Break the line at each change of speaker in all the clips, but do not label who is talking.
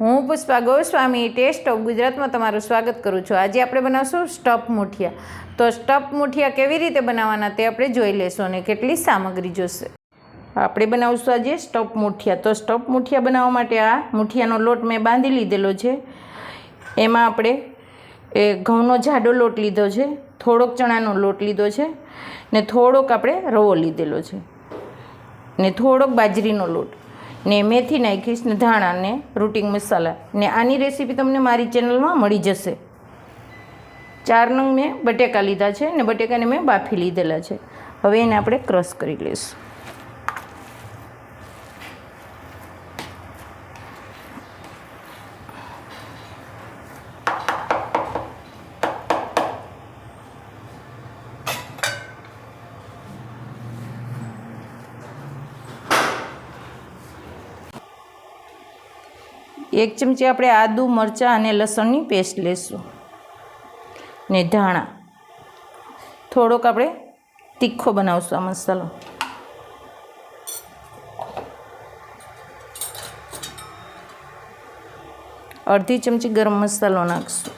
હું Pushpa Goswami test of ગુજરાતમાં તમારું સ્વાગત કરું છું. આજે આપણે બનાવશું સ્ટફ મુઠિયા. તો સ્ટફ મુઠિયા કેવી રીતે બનાવવાના તે આપણે જોઈ લેશું અને કેટલી સામગ્રી જોશે. આપણે બનાવશું આજે સ્ટફ મુઠિયા. તો સ્ટફ મુઠિયા બનાવવા માટે આ મુઠિયાનો લોટ મેં બાંધી લીધેલો છે. એમાં આપણે એ ઘઉંનો જાડો લોટ લીધો છે, થોડોક ચણાનો લોટ લીધો છે, ને થોડોક આપણે રવો લીધેલો છે, ને થોડોક બાજરીનો લોટ. ને મેથી નાખીશ ને ધાણા ને રૂટિંગ મસાલા ને આની રેસીપી તમને મારી ચેનલમાં મળી જશે. ચાર નંગ મેં બટેકા લીધા છે ને બટેકાને મેં બાફી લીધેલા છે. હવે એને આપણે ક્રશ કરી લઈશું. એક ચમચી આપણે આદુ, મરચાં અને લસણની પેસ્ટ લેશું. ને ધાણા. થોડોક આપણે તીખો બનાવશું આ મસાલો. અડધી ચમચી ગરમ મસાલો નાખશું.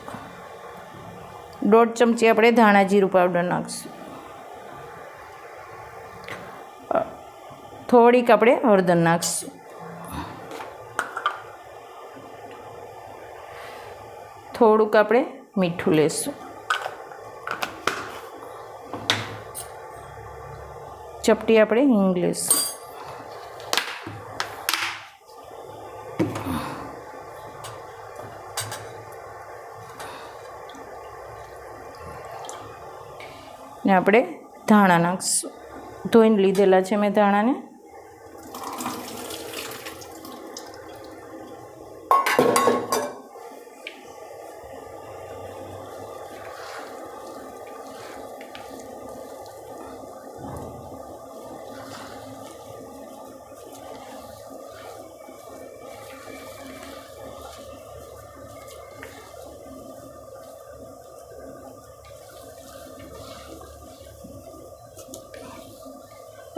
દોઢ ચમચી આપણે ધાણા જીરું પાવડર નાખશું. થોડીક આપણે હળદર નાખશું. થોડુંક આપણે મીઠું લેશું. ચપટી આપણે હિંગ લેશું. ને આપણે ધાણા નાખશું. ધોઈને લીધેલા છે મેં ધાણાને.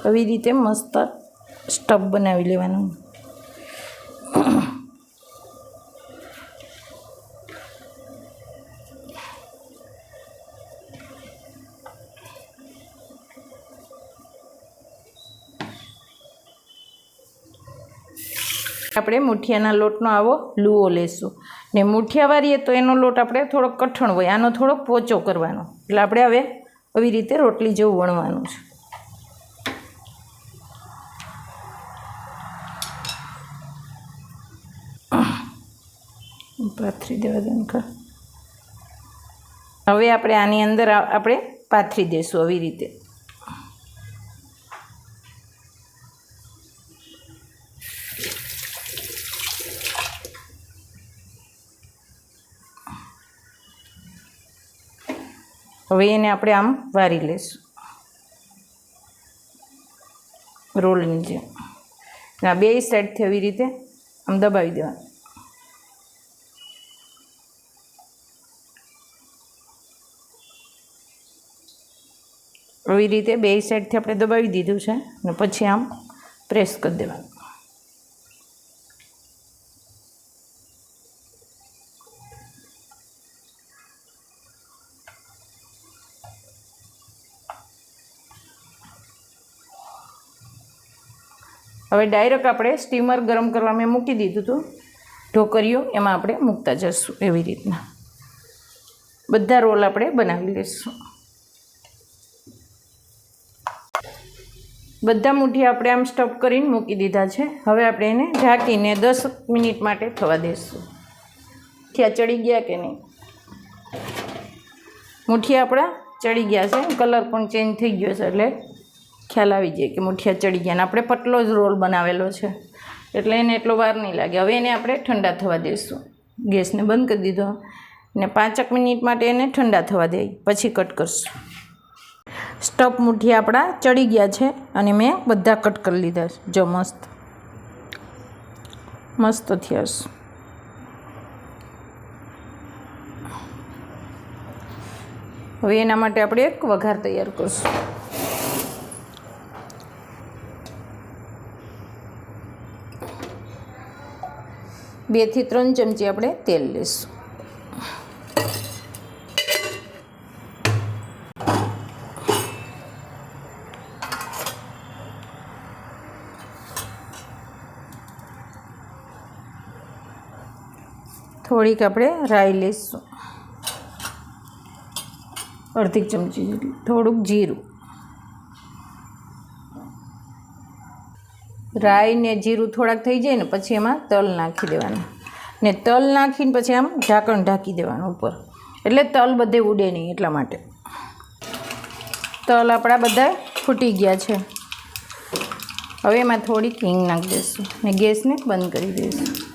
આવી રીતે મસ્ત સ્ટફ બનાવી લેવાનું. આપણે મુઠિયાના લોટનો આવો લુઓ લેશું. ને મુઠિયા વારીએ તો એનો લોટ આપણે થોડોક કઠણ હોય, આનો થોડોક પોચો કરવાનો. એટલે આપણે હવે આવી રીતે રોટલી જેવું વણવાનું છે. પાથરી દેવા દે હવે આપણે આની અંદર આપણે પાથરી દઈશું આવી રીતે. હવે એને આપણે આમ વારી લઈશું રોલની જેમ. આ બે સાઈડથી આવી રીતે આમ દબાવી દેવાનું. આવી રીતે બે સાઈડથી આપણે દબાવી દીધું છે અને પછી આમ પ્રેસ કરી દેવાનું. હવે ડાયરેક્ટ આપણે સ્ટીમર ગરમ કરવા મેં મૂકી દીધું હતું. ઢોકરીઓ એમાં આપણે મૂકતા જઈશું એવી રીતના. બધા રોલ આપણે બનાવી લઈશું બધા મુઠ્ઠી આપણે આમ સ્ટફ કરીને મૂકી દીધા છે. હવે આપણે એને ઢાંકીને દસ મિનિટ માટે થવા દઈશું મુઠિયા ચડી ગયા કે નહીં? મુઠિયા આપણા ચડી ગયા છે. કલર પણ ચેન્જ થઈ ગયો છે એટલે ખ્યાલ આવી જાય કે મુઠિયા ચડી ગયા ને આપણે પતલો જ રોલ બનાવેલો છે. એટલે એને એટલો વાર નહીં લાગે. હવે એને આપણે ઠંડા થવા દઈશું ગેસને બંધ કરી દીધો. ને પાંચક મિનિટ માટે એને ઠંડા થવા દઈ પછી કટ કરશું. સ્ટફ મુઠ્ઠી આપણા ચડી ગયા છે અને મેં બધા કટ કરી લીધા છે. જો મસ્ત. મસ્ત થયા હવે એના માટે આપણે એક વઘાર તૈયાર કરશું. બેથી ત્રણ ચમચી આપણે તેલ લઈશું થોડીક આપણે રાઈ લઈશું. અડધી ચમચી જેટલી, થોડુંક જીરું. રાઈ ને જીરું થોડાક થઈ જાય ને પછી એમાં તલ નાખી દેવાનું. ને તલ નાખીને પછી આમ ઢાંકણ ઢાંકી દેવાનું ઉપર. એટલે તલ બધે ઉડે નહીં એટલા માટે. તલ આપણા બધા ફૂટી ગયા છે. હવે એમાં થોડીક હિંગ નાખી દઈશું ને ગેસને બંધ કરી દઈશું.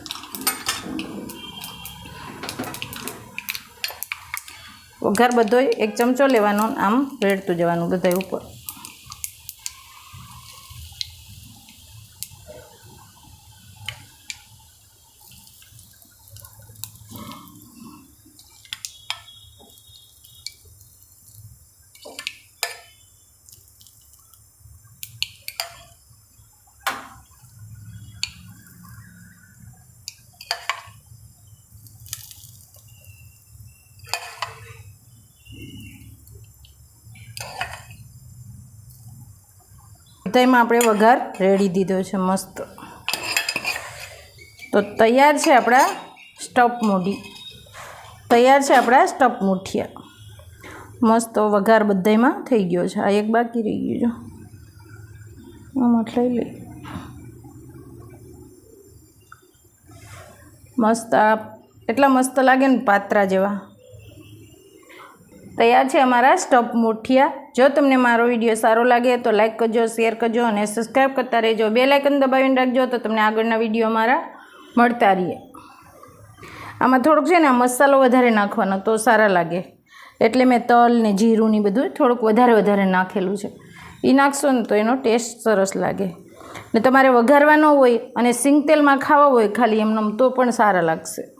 વઘાર બધો એક ચમચો લેવાનો આમ રેડતું જવાનું બધાય ઉપર. બધામાં આપણે વઘાર રેડી દીધો છે મસ્ત. તો તૈયાર છે આપણા સ્ટફ મૂઢી તૈયાર છે આપણા સ્ટફ મૂઠિયા. મસ્ત વઘાર બધામાં થઈ ગયો છે. આ એક બાકી રહી ગયું છે આમાં લઈ લઈ મસ્ત આ એટલા મસ્ત લાગે ને પાત્રા જેવા. તૈયાર છે અમારા સ્ટફ મુઠિયા. જો તમને મારો વીડિયો સારો લાગે તો લાઈક કરજો, શેર કરજો અને સબસ્ક્રાઈબ કરતા રહેજો. બે લાઇકન દબાવીને રાખજો તો તમને આગળના વીડિયો મારા મળતા રહીએ. આમાં થોડુંક છે ને મસાલો વધારે નાખવાનો તો સારા લાગે. એટલે મેં તલ ને જીરું ને બધું થોડુંક વધારે વધારે નાખેલું છે. એ નાખશો ને તો એનો ટેસ્ટ સરસ લાગે. ને તમારે વઘારવાનો હોય અને સિંગ તેલમાં ખાવા હોય ખાલી એમને તો પણ સારા લાગશે.